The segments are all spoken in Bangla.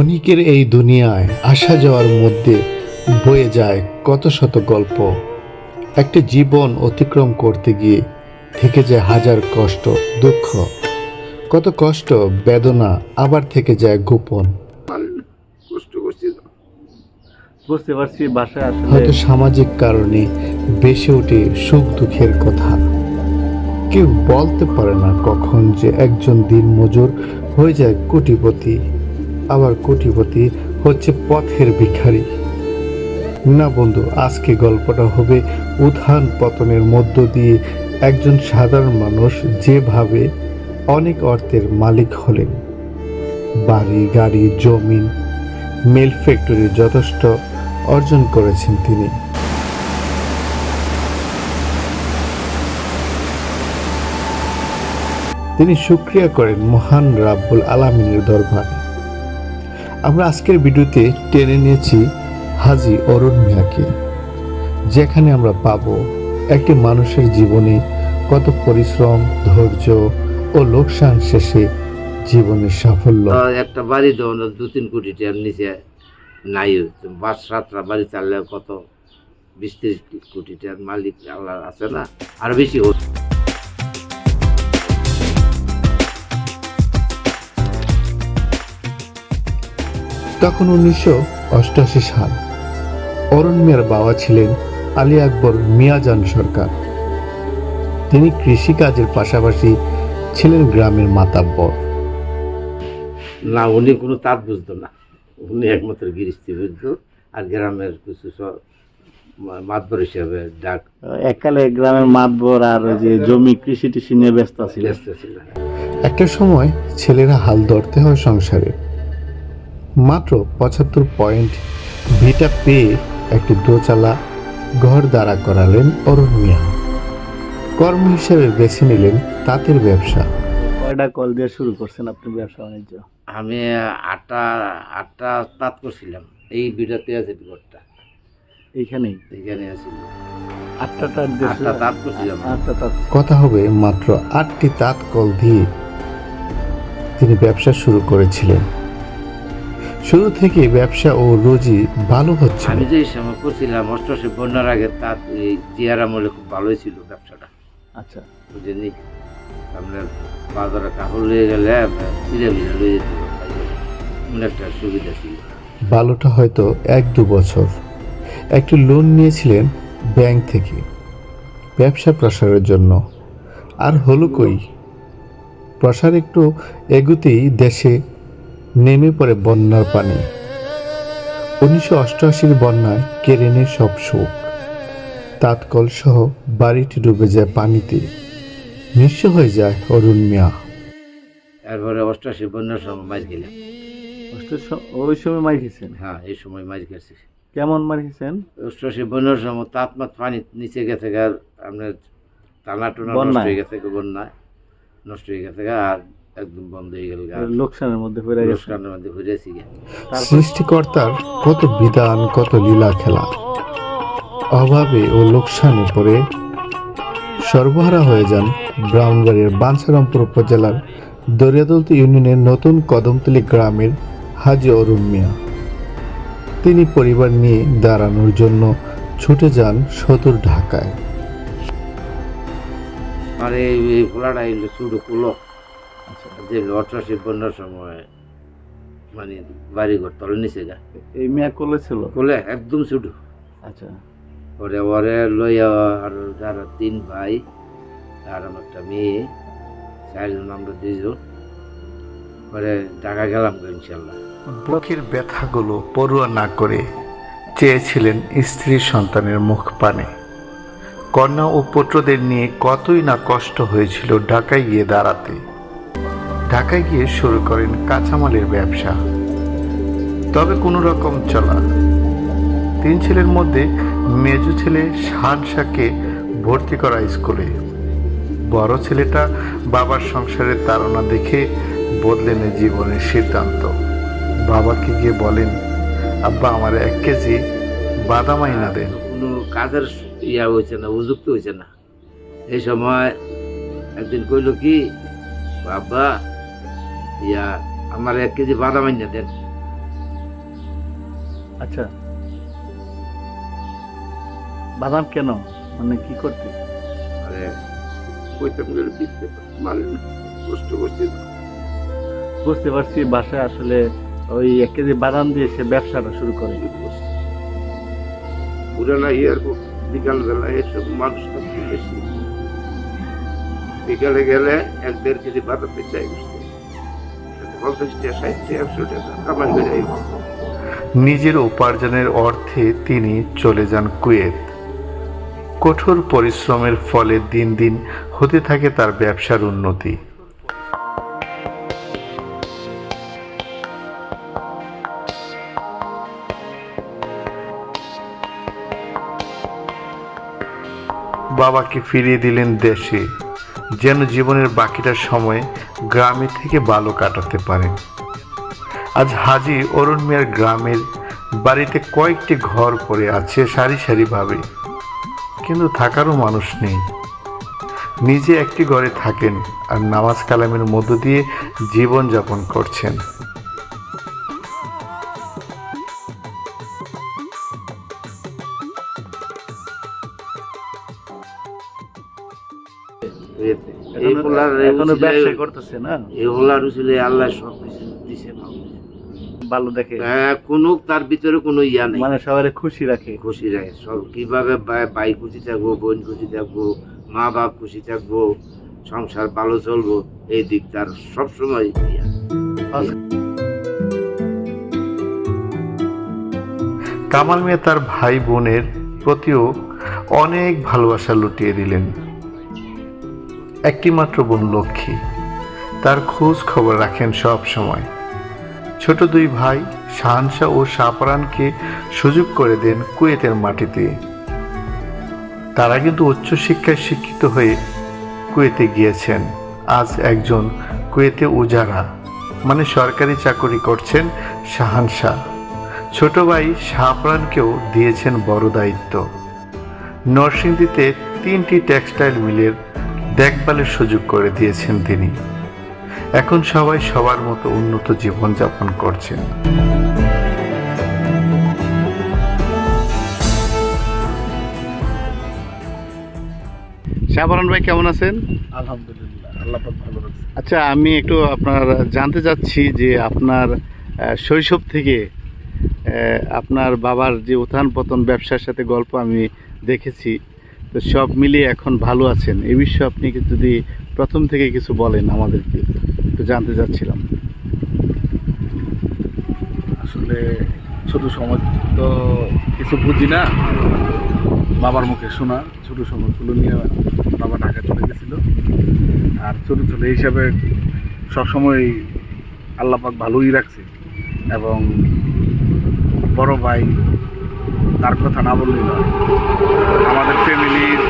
ক্ষণিকের এই দুনিয়ায় আসা যাওয়ার মধ্যে বয়ে যায় কত শত গল্প। একটা জীবন অতিক্রম করতে গিয়ে থেকে যায় হাজার কষ্ট দুঃখ। কত কষ্ট বেদনা আবার থেকে যায় গোপন। বুঝতে পারছি বাসায় আসলে হয়তো সামাজিক কারণে বেশি ওঠে সুখ দুঃখের কথা। কেউ বলতে পারে না কখন যে একজন দিন মজুর হয়ে যায় কোটিপতি। আবার কোটিপতি হচ্ছে পথের ভিখারি। না বন্ধু, আজকে গল্পটা হবে উত্থান পতনের মধ্য দিয়ে একজন সাধারণ মানুষ যেভাবে অনেক অর্থের মালিক হলেন। বাড়ি, গাড়ি জমিন মিল ফ্যাক্টরি যথেষ্ট অর্জন করেছেন তিনি। তিনি সুক্রিয়া করেন মহান রাব্বুল আলামিনের দরবারে। আমরা আজকের ভিডিওতে টেনে নিয়েছি হাজি অরুণ মিয়াকে, যেখানে আমরা পাব একটি মানুষের জীবনে কত পরিশ্রম, ধৈর্য ও লোকসান শেষে জীবনের সাফল্য। একটা বাড়ি ওনার দু তিন কোটি টাকার নিচে নাই। পাঁচ সাতটা বাড়ি চাললে কত? বিশ ত্রিশ কোটি টাকার মালিক আল্লাহ আছে না? আর বেশি হতো তখন উনিশশো অষ্টআশি সাল অরুণ মিয়ার বাবা ছিলেন আলী আকবর মিয়াজান সরকার। তিনি কৃষিকাজের পাশাপাশি ছিলেন গ্রামের মাতাব্বর। না উনি কোনো তাঁত বুঝতো না। উনি একমাত্র গৃহস্থী বুঝতো আর গ্রামের কিছু সব মাতবর হিসাবে ডাক এককালে গ্রামের মাতবর আর ওই যে জমি কৃষি টিষি নিয়ে ব্যস্ত ছিল ব্যস্ত ছিল একটা সময় ছেলেরা হাল ধরতে হয় সংসারে। মাত্র পঁচাত্তর পয়েন্ট ভিটা পেয়ে একটি দোচালা ঘর দাঁড়া করালেন অরুণ মিয়া। কর্ম হিসেবে বেছে নিলেন তাঁতের ব্যবসা। কয়টা কল দিয়ে শুরু করছেন আপনি ব্যবসা বাণিজ্য? আমি আটটা আটটা তাঁত করছিলাম। এই বিটাতে আছে ঘরটা। এইখানেই? এখানে আছি। আটটা তাঁত আটটা তাঁত করছিলাম আটটা তাঁত। কথা হবে মাত্র আটটি তাঁত কল দিয়ে তিনি ব্যবসা শুরু করেছিলেন। শুরু থেকে ব্যবসা ও রোজি ভালো হচ্ছে। আমি যে সময় করছিলাম অষ্টআশি বন্যার আগে এই জিয়ার আমলে খুব ভালোই ছিল ব্যবসাটা। আচ্ছা। বুঝেনি আপনার বাজারে কাপড় লিয়ে গেলে চিড়ে মিলে লয়ে যেতে এমন একটা সুবিধা ছিল। ভালোটা হয়তো এক দু বছর। একটি লোন নিয়েছিলেন ব্যাংক থেকে। ব্যবসা প্রসারের জন্য। আর হলো কই? প্রসার একটু এগুতেই দেশে নেমে পড়ে বন্যার পানি। উনিশশো অষ্টআশির বন্যায় কেড়ে নেয় সব সুখ তাৎকল সহ বাড়িটি ডুবে যায় পানিতে। নিঃস্ব হয়ে যায় অরুণ মিয়া। তারপরে অষ্টআশি বন্যার সময় মাছ গেলাম ওই সময় মাছ খেয়েছেন হ্যাঁ এই সময় মাছ গেছি। কেমন মাছ খেয়েছেন অষ্টআশি বন্যার সময় তাপমাত পানি নিচে গেছে আপনার টানা টোনা নষ্ট হয়ে গেছে বন্যায়। নষ্ট হয়ে গেছে আর একদম বন্ধ হয়ে গেল লোকসানের মধ্যে পড়ে গেছে। লোকসানের মধ্যে সৃষ্টিকর্তার কত বিধান কত লীলা খেলা। অভাবে ও লোকসানে পড়ে সর্বহারা হয়ে যান ব্রাউনবাড়ির বাঞ্ছারামপুর উপজেলার দরিয়াদলতি ইউনিয়নের নতুন কদমতলী গ্রামের হাজি অরুণ মিয়া। তিনি পরিবার নিয়ে দাঁড়ানোর জন্য ছুটে যান সদর ঢাকায়। আর এই যে অষ্টআশি বন্যার সময় মানে বাড়ি ঘর তলে নিচে গা। এই মেয়া কোলে ছিল? কোলে একদম শুধু আচ্ছা। ওরে ওরে লইয়া আর যারা তিন ভাই আর আমার একটা মেয়ে চারজন আমরা দুইজন পরে ঢাকা গেলাম ইনশাল্লাহ বুকের ব্যথাগুলো পড়ুয়া না করে চেয়েছিলেন স্ত্রী সন্তানের মুখ পানে। কন্যা ও পুত্রদের নিয়ে কতই না কষ্ট হয়েছিল ঢাকায় গিয়ে দাঁড়াতে। ঢাকায় গিয়ে শুরু করেন কাঁচামালের ব্যবসা। তবে কোনো রকম চলা। তিন ছেলের মধ্যে মেজু ছেলে শাহকে ভর্তি করা স্কুলে। বড় ছেলেটা বাবার সংসারের তাড়না দেখে বদলে নেয় জীবনের সিদ্ধান্ত। বাবাকে গিয়ে বলেন, আব্বা, আমার এক কেজি বাদাম আইনা দেন। কোনো কাজের ইয়া হয়েছে না, উপযুক্ত হয়েছে না। এই সময় একদিন কইল কি, বাবা ইয়া আমার এক কেজি বাদাম আইনা দেন। আচ্ছা। বাদাম কেন? মানে কি করতে? আরে কইতাম গেলে দিতে মানে কষ্ট করছি বুঝতে পারছি বাসায় আসলে ওই এক কেজি বাদাম দিয়ে সে ব্যবসাটা শুরু করে। পুরানা ইয়ার বিকাল বেলা এসব মানুষ বেশি। বিকালে গেলে এক দেড় কেজি বাতাতে চাই নিজের উপার্জনের অর্থে তিনি চলে যান কুয়েত। কঠোর পরিশ্রমের ফলে দিন দিন হতে থাকে তার ব্যবসার উন্নতি। বাবাকে ফিরিয়ে দিলেন দেশে। যেন জীবনের বাকিটা সময় গ্রামে থেকে বালু কাটাতে পারেন। আজ হাজি অরুণ মিয়ার গ্রামের বাড়িতে কয়েকটি ঘর পড়ে আছে সারি সারিভাবে। কিন্তু থাকারও মানুষ নেই। নিজে একটি ঘরে থাকেন আর নামাজ কালামের মধ্য দিয়ে জীবন যাপন করছেন। এখনো- পোলার এখনও উচিলে- ব্যবসা করতেছে না? এই উচিলে আল্লাহ সব কিছু দিছে ভালো। ভালো দেখে। হ্যাঁ, কোনো তার ভিতরে কোনো ইয়া নেই। মানে সবাই খুশি রাখে। খুশি রাখে। সব কীভাবে ভাই খুশি থাকব বোন খুশি থাকব মা বাপ খুশি থাকব সংসার ভালো চলবো এই দিক তার সবসময় ইয়া। কামাল মিয়া তার ভাই বোনের প্রতিও অনেক ভালোবাসা লুটিয়ে দিলেন। একটি মাত্র বোন লক্ষ্মী। তার খোঁজ খবর রাখেন সব সময়। ছোট দুই ভাই শাহানশাহ ও শাহপরানকে সুযোগ করে দেন কুয়েতের মাটিতে। তারা কিন্তু উচ্চশিক্ষায় শিক্ষিত হয়ে কুয়েতে গিয়েছেন। আজ একজন কুয়েতে উজারা মানে সরকারি চাকরি করছেন শাহানশাহ। ছোট ভাই শাহপ্রাণকেও দিয়েছেন বড় দায়িত্ব। নরসিংদীতে তিনটি টেক্সটাইল মিলের দেখভালের সুযোগ করে দিয়েছেন তিনি। এখন সবাই সবার মতো উন্নত জীবনযাপন করছেন। শাহবারান ভাই কেমন আছেন? আলহামদুলিল্লাহ আল্লাহ ভালো আচ্ছা আমি একটু আপনার জানতে চাচ্ছি যে আপনার শৈশব থেকে আপনার বাবার যে উত্থান পতন ব্যবসার সাথে গল্প আমি দেখেছি তো সব মিলিয়ে এখন ভালো আছেন। এ বিষয়ে আপনি যদি প্রথম থেকে কিছু বলেন আমাদেরকে, একটু জানতে চাচ্ছিলাম। আসলে ছোট সময় তো কিছু বুঝি না। বাবার মুখে শোনা, ছোট সময়গুলো নিয়ে বাবা ঢাকা চলে গেছিল। আর ছোট ছোট হিসাবে সবসময় আল্লাহ পাক ভালোই রাখছে। এবং বড় ভাই তার কথা না বললেই নয়। আমাদের ফ্যামিলির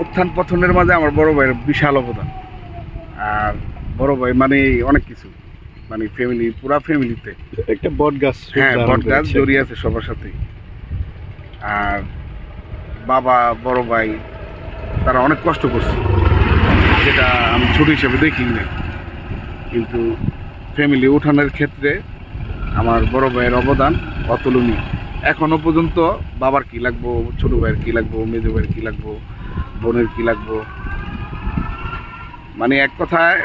উত্থান পথনের মাঝে আমার বড় ভাইয়ের বিশাল অবদান। আর বড় ভাই মানে অনেক কিছু। মানে ফ্যামিলি পুরা ফ্যামিলিতে একটা বট গাছ হ্যাঁ বটগাছ জড়িয়ে আছে সবার সাথে। আর বাবা বড় ভাই তারা অনেক কষ্ট করছে। যেটা আমি ছোট হিসেবে দেখি নাই কিন্তু ফ্যামিলি উঠানোর ক্ষেত্রে আমার বড় ভাইয়ের অবদান অতুলনীয় এখনও পর্যন্ত বাবার কি লাগবো, ছোট ভাইয়ের কি লাগবো, মেজো ভাইয়ের কি লাগবো, বোনের কি লাগবো? মানে এক কথায়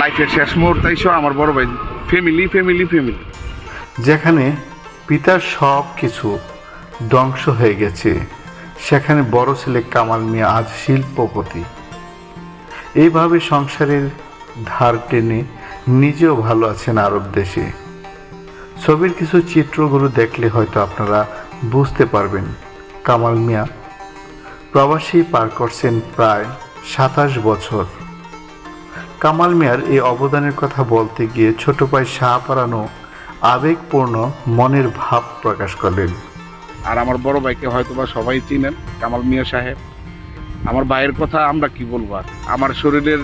লাইফের শেষ মুহূর্তে এসে, আমার বড় ভাই ফ্যামিলি ফ্যামিলি ফ্যামিলি যেখানে পিতার সব কিছু ধ্বংস হয়ে গেছে, সেখানে বড় ছেলে কামাল মিয়া আজ শিল্পপতি। এইভাবে সংসারের ধার টেনে নিজেও ভালো আছেন আরব দেশে। ছবির কিছু চিত্রগুলো দেখলে হয়তো আপনারা বুঝতে পারবেন। কামাল মিয়া, প্রবাসী পার করছেন প্রায় সাতাশ বছর। কামাল মিয়ার এই অবদানের কথা বলতে গিয়ে ছোট ভাই শাহ পারানো আবেগপূর্ণ মনের ভাব প্রকাশ করলেন। আর আমার বড় ভাইকে হয়তো বা সবাই চিনেন, কামাল মিয়া সাহেব। আমার ভাইয়ের কথা আমরা কি বলব আমার শরীরের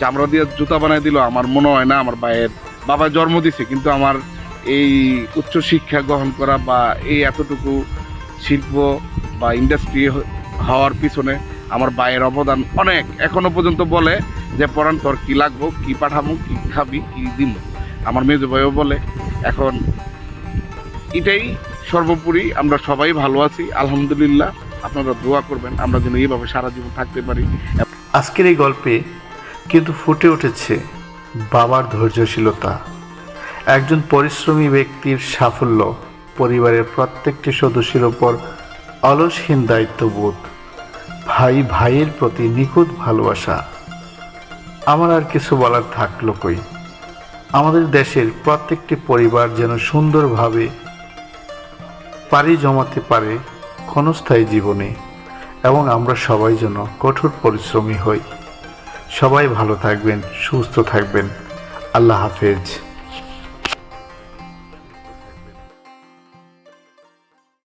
চামড়া দিয়ে জুতা বানাই দিল আমার মনে হয় না আমার ভাইয়ের বাবা জন্ম দিছে, কিন্তু আমার এই উচ্চ শিক্ষা গ্রহণ করা বা এই এতটুকু শিল্প বা ইন্ডাস্ট্রি হওয়ার পিছনে আমার ভাইয়ের অবদান অনেক। এখনও পর্যন্ত বলে যে, পরান, তোর কি লাগবো? কি পাঠাবো? কি খাবি? কি দিব আমার মেজো ভাইও বলে, এখন এটাই সর্বোপরি, আমরা সবাই ভালো আছি, আলহামদুলিল্লাহ। আপনারা দোয়া করবেন, আমরা যেন এইভাবে সারা জীবন থাকতে পারি। আজকের এই গল্পে কিন্তু ফুটে উঠেছে বাবার ধৈর্যশীলতা। একজন পরিশ্রমী ব্যক্তির সাফল্য পরিবারের প্রত্যেকটি সদস্যের ওপর অলসহীন দায়িত্ববোধ, ভাই ভাইয়ের প্রতি নিখুঁত ভালোবাসা। আমার আর কিছু বলার থাকল কই? আমাদের দেশের প্রত্যেকটি পরিবার যেন সুন্দরভাবে পারি জমাতে পারে ক্ষণস্থায়ী জীবনে এবং আমরা সবাই যেন কঠোর পরিশ্রমী হই। সবাই ভালো থাকবেন, সুস্থ থাকবেন। আল্লাহ হাফেজ।